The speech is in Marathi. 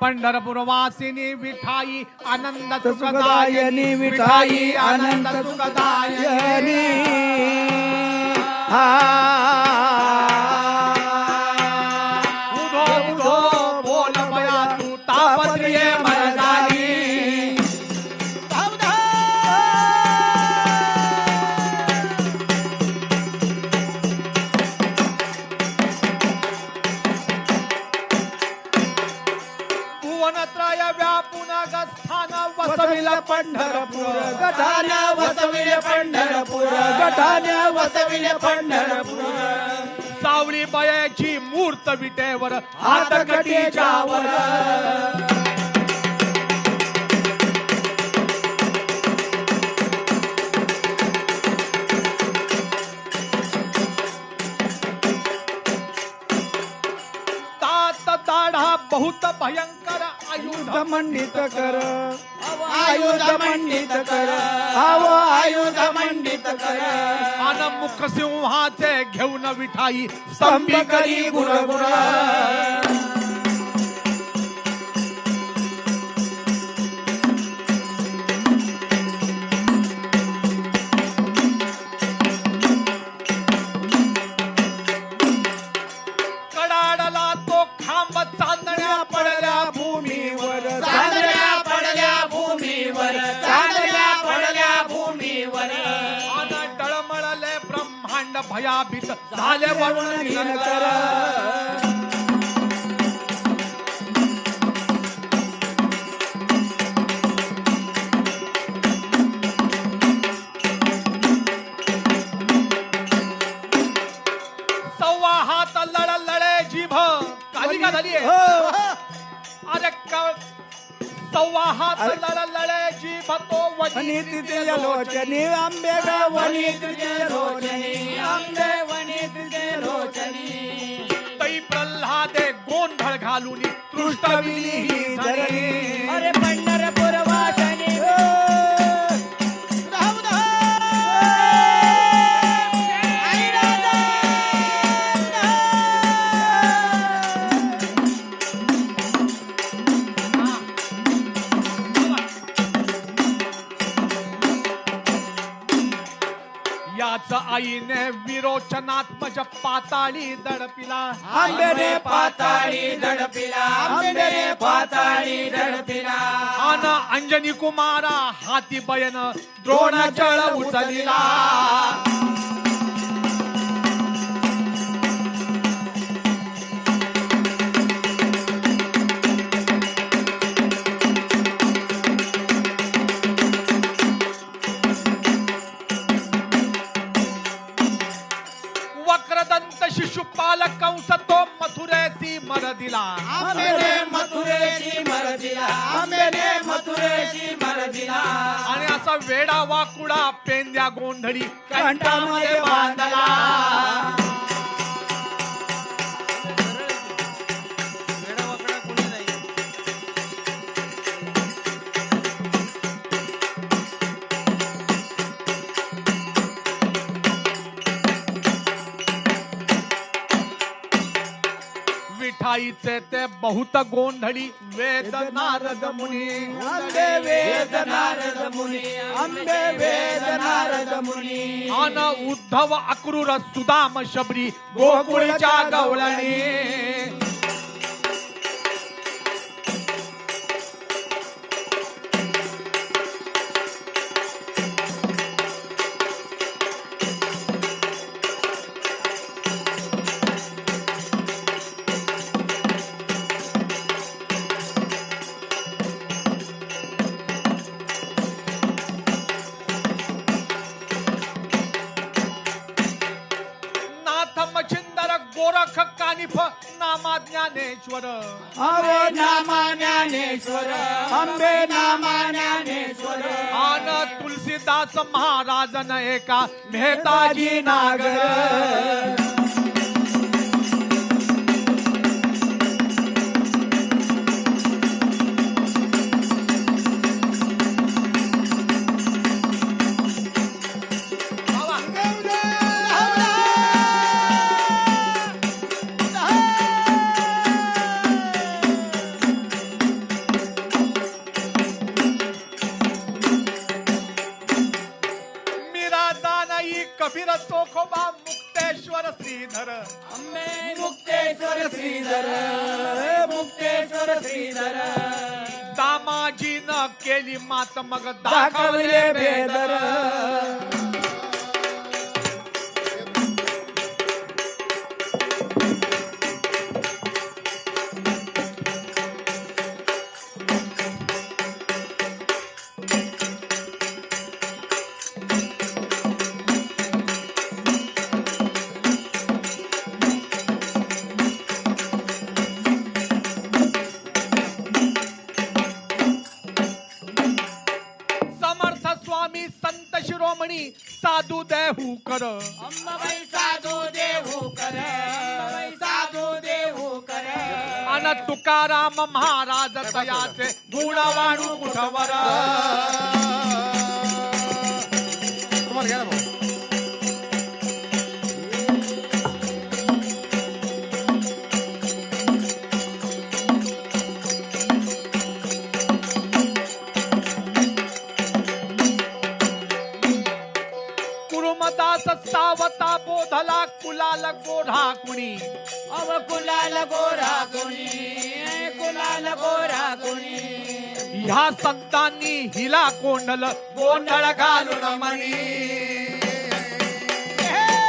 पंढरपूर वासिनी विठाई आनंद सुखदायनी विठाई आनंद सुखदायनी. हा. वसविल पंढरपूर गठाण्या वसविले पंढरपूर गठाण्या वसविले पंढरपूर. सावळी बायाची मूर्त विटेवर हात कटीच्या वर. तात दाढा बहुत भयंकर आयुध मंडित कर. आयुध मंडित कर. आव आयुध मंडित कर. आन मुख सिंहाचे घेऊन विठाई स्तंभी करी गुरगुर भयाभीत झाले वरुण दिनकर सव्वा हात लळ लळे जीभ कालिका झाली हो अरे का- सव्वा हात अरे. लळ लळे जीभ तो वनी तिथे लोचनी. आंबे वनी तिथे लोचनी. आंबे वनी तिथे लोचनी. तै प्रल्हादे गोंधळ घालून तृष्टविली ही धरणी. अरे आईने विरोचनात्मज पाताळी दडपिला. आंबेने पाताळी दडपिला. आंबेने पाताळी दडपिला. आन अंजनी कुमारा हाती बयन द्रोणाचळ उचलिला. शिशुपाल कंस तो मथुरेसी मर दिला आंबेने मथुरेची मर दिला आंबेने मथुरेची मर दिला आणि असा वेडा वाकुडा पेंद्या गोंधळी कंठामध्ये बांधला. ते बहुत गोंधळी. वेद नारद मुनी. आंबे वेद नारद मुनी. आंबे वेद नारद मुनी. आन उद्धव अक्रूर सुदाम शबरी. गोकुळच्या गवळणी. गोरख कानिफ नामा ज्ञानेश्वर अवो नामा ज्ञानेश्वर आंबे नामा ज्ञानेश्वर आन तुलसीदास महाराजन एका मेहताजी नागर। श्रीधर। मुक्तेश्वर श्रीधर। मुक्तेश्वर श्रीधर। दामाजीनं केली मात मग दाखवले बेदर। स्वामी संत शिरोमणी साधू देहू कर. अंबाबाई साधू देऊ कर. अंबाबाई साधू देऊ कर. अन तुकाराम महाराज तयाचे गुण वाणू कुठवर कुलाल गोढा कुणी? अव कुलाल गोरा कुणी? कुलाल गोरा कुणी? ह्या संतांनी हिला कोंडल गोंधळ घालून मणी